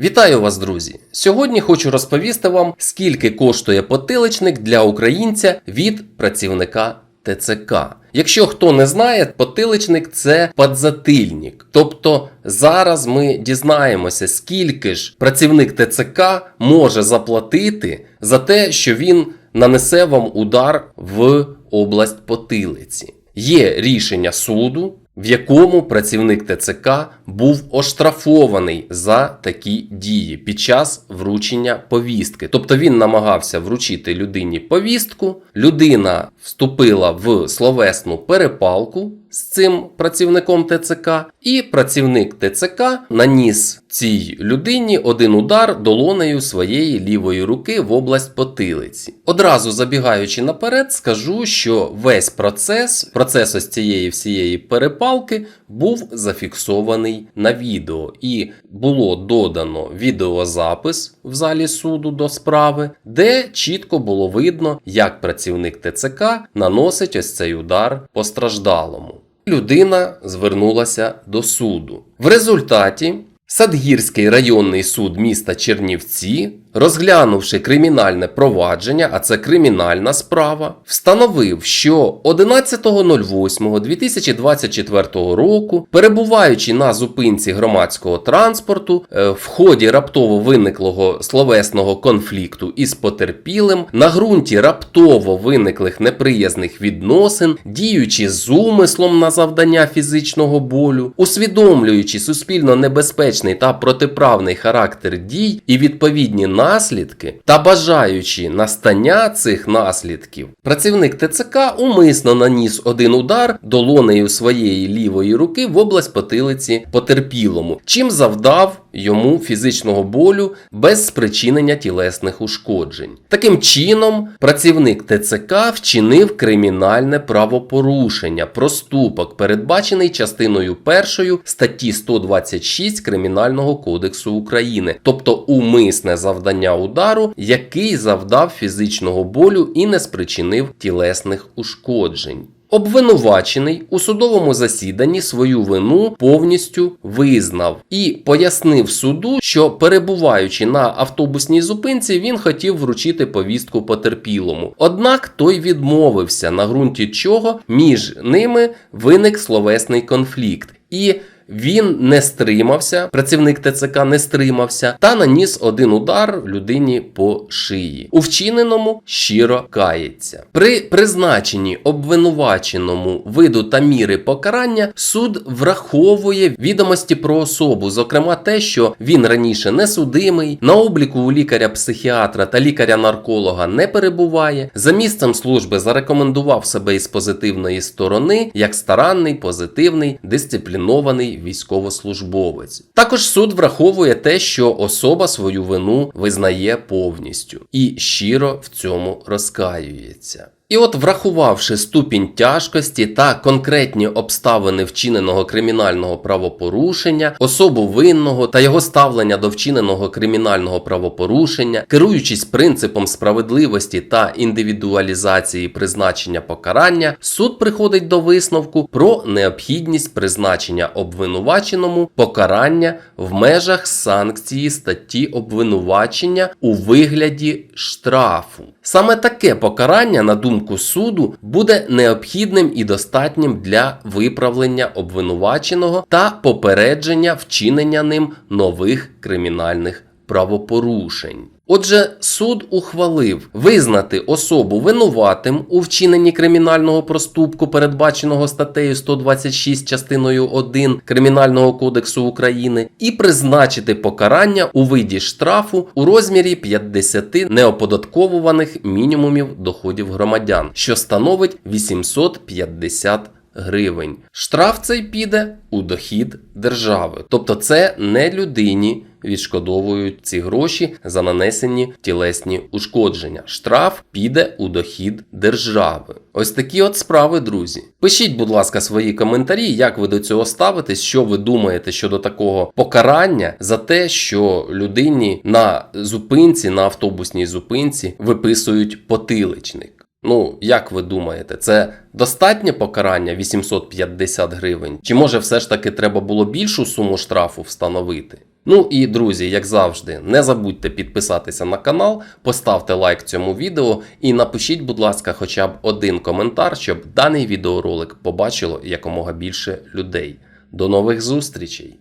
Вітаю вас, друзі! Сьогодні хочу розповісти вам, скільки коштує потиличник для українця від працівника ТЦК. Якщо хто не знає, потиличник це подзатильник. Тобто зараз ми дізнаємося, скільки ж працівник ТЦК може заплатити за те, що він нанесе вам удар в область потилиці. Є рішення суду, в якому працівник ТЦК був оштрафований за такі дії під час вручення повістки. Тобто він намагався вручити людині повістку, людина вступила в словесну перепалку з цим працівником ТЦК, і працівник ТЦК наніс цій людині один удар долонею своєї лівої руки в область потилиці. Одразу забігаючи наперед, скажу, що весь процес, процес ось цієї всієї перепалки, був зафіксований на відео, і було додано відеозапис в залі суду до справи, де чітко було видно, як працівник ТЦК наносить ось цей удар постраждалому. Людина звернулася до суду. В результаті Садгірський районний суд міста Чернівці, розглянувши кримінальне провадження, а це кримінальна справа, встановив, що 11.08.2024 року, перебуваючи на зупинці громадського транспорту, е, в ході раптово виниклого словесного конфлікту із потерпілим, на ґрунті раптово виниклих неприязних відносин, діючи з умислом на завдання фізичного болю, усвідомлюючи суспільно небезпечний та протиправний характер дій і відповідні наслідки, та бажаючи настання цих наслідків, працівник ТЦК умисно наніс один удар долонею своєї лівої руки в область потилиці потерпілому, чим завдав йому фізичного болю без спричинення тілесних ушкоджень. Таким чином, працівник ТЦК вчинив кримінальне правопорушення, проступок, передбачений частиною 1 статті 126 Кримінального кодексу України, тобто умисне завдання удару, який завдав фізичного болю і не спричинив тілесних ушкоджень. Обвинувачений у судовому засіданні свою вину повністю визнав і пояснив суду, що перебуваючи на автобусній зупинці, він хотів вручити повістку потерпілому. Однак той відмовився, на ґрунті чого між ними виник словесний конфлікт. І він не стримався, працівник ТЦК не стримався та наніс один удар людині по шиї. У вчиненому щиро кається. При призначенні обвинуваченому виду та міри покарання суд враховує відомості про особу, зокрема те, що він раніше не судимий, на обліку у лікаря-психіатра та лікаря-нарколога не перебуває. За місцем служби зарекомендував себе із позитивної сторони як старанний, позитивний, дисциплінований військовослужбовець. Також суд враховує те, що особа свою вину визнає повністю і щиро в цьому розкаюється. І от, врахувавши ступінь тяжкості та конкретні обставини вчиненого кримінального правопорушення, особу винного та його ставлення до вчиненого кримінального правопорушення, керуючись принципом справедливості та індивідуалізації призначення покарання, суд приходить до висновку про необхідність призначення обвинуваченому покарання в межах санкції статті обвинувачення у вигляді штрафу. Саме таке покарання, на думку суду, буде необхідним і достатнім для виправлення обвинуваченого та попередження вчинення ним нових кримінальних правопорушень. Отже, суд ухвалив визнати особу винуватим у вчиненні кримінального проступку, передбаченого статтею 126 частиною 1 Кримінального кодексу України, і призначити покарання у виді штрафу у розмірі 50 неоподатковуваних мінімумів доходів громадян, що становить 850 гривень. Штраф цей піде у дохід держави. Тобто це не людині відшкодовують ці гроші за нанесені тілесні ушкодження. Штраф піде у дохід держави. Ось такі от справи, друзі. Пишіть, будь ласка, свої коментарі, як ви до цього ставитесь, що ви думаєте щодо такого покарання за те, що людині на зупинці, на автобусній зупинці виписують потиличник. Ну, як ви думаєте, це достатнє покарання 850 гривень? Чи може все ж таки треба було більшу суму штрафу встановити? Ну і друзі, як завжди, не забудьте підписатися на канал, поставте лайк цьому відео і напишіть, будь ласка, хоча б один коментар, щоб даний відеоролик побачило якомога більше людей. До нових зустрічей!